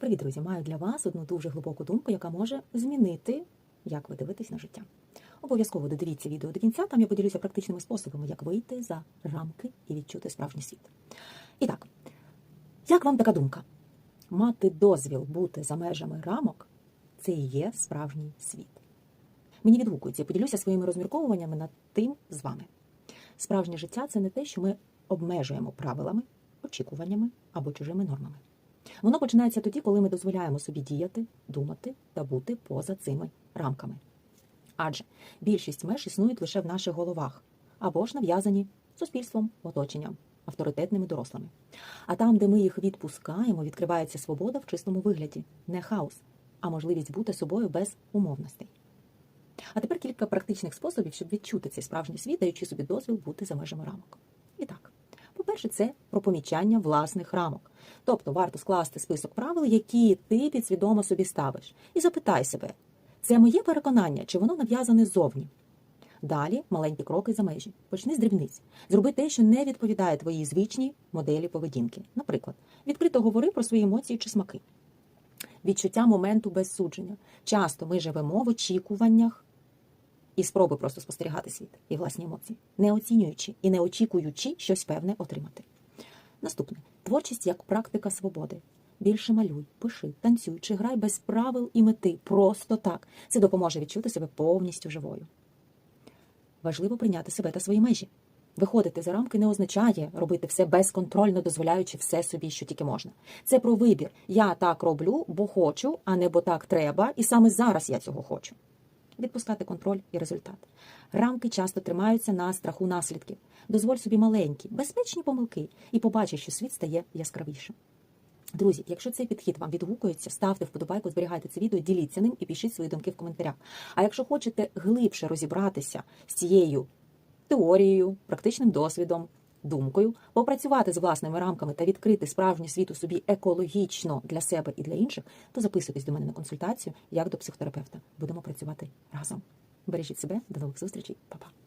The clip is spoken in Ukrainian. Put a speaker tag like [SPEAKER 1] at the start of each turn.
[SPEAKER 1] Привіт, друзі! Маю для вас одну дуже глибоку думку, яка може змінити, як ви дивитесь на життя. Обов'язково додивіться відео до кінця, там я поділюся практичними способами, як вийти за рамки і відчути справжній світ. І так, як вам така думка? Мати дозвіл бути за межами рамок це і є справжній світ. Мені відгукується, поділюся своїми розмірковуваннями над тим з вами. Справжнє життя це не те, що ми обмежуємо правилами, очікуваннями або чужими нормами. Воно починається тоді, коли ми дозволяємо собі діяти, думати та бути поза цими рамками. Адже більшість меж існують лише в наших головах або ж нав'язані суспільством, оточенням, авторитетними дорослими. А там, де ми їх відпускаємо, відкривається свобода в чистому вигляді, не хаос, а можливість бути собою без умовностей. А тепер кілька практичних способів, щоб відчути цей справжній світ, даючи собі дозвіл бути за межами рамок. По-перше, це про помічання власних рамок. Тобто варто скласти список правил, які ти підсвідомо собі ставиш, і запитай себе, це моє переконання, чи воно нав'язане ззовні. Далі маленькі кроки за межі. Почни з дрібниць. Зроби те, що не відповідає твоїй звичній моделі поведінки. Наприклад, відкрито говори про свої емоції чи смаки. Відчуття моменту без судження. Часто ми живемо в очікуваннях і спроби просто спостерігати світ і власні емоції, не оцінюючи і не очікуючи щось певне отримати. Наступне творчість як практика свободи. Більше малюй, пиши, танцюй чи грай без правил і мети. Просто так. Це допоможе відчути себе повністю живою. Важливо прийняти себе та свої межі. Виходити за рамки не означає робити все безконтрольно, дозволяючи все собі, що тільки можна. Це про вибір. Я так роблю, бо хочу, а не бо так треба, і саме зараз я цього хочу. Відпускати контроль і результат. Рамки часто тримаються на страху наслідків. Дозволь собі маленькі, безпечні помилки, і побачиш, що світ стає яскравішим. Друзі, якщо цей підхід вам відгукується, ставте вподобайку, зберігайте це відео, діліться ним і пишіть свої думки в коментарях. А якщо хочете глибше розібратися з цією теорією, практичним досвідом, думкою, попрацювати з власними рамками та відкрити справжній світ у собі екологічно для себе і для інших, то записуйтесь до мене на консультацію як до психотерапевта. Будемо працювати разом. Бережіть себе, до нових зустрічей, Па-па.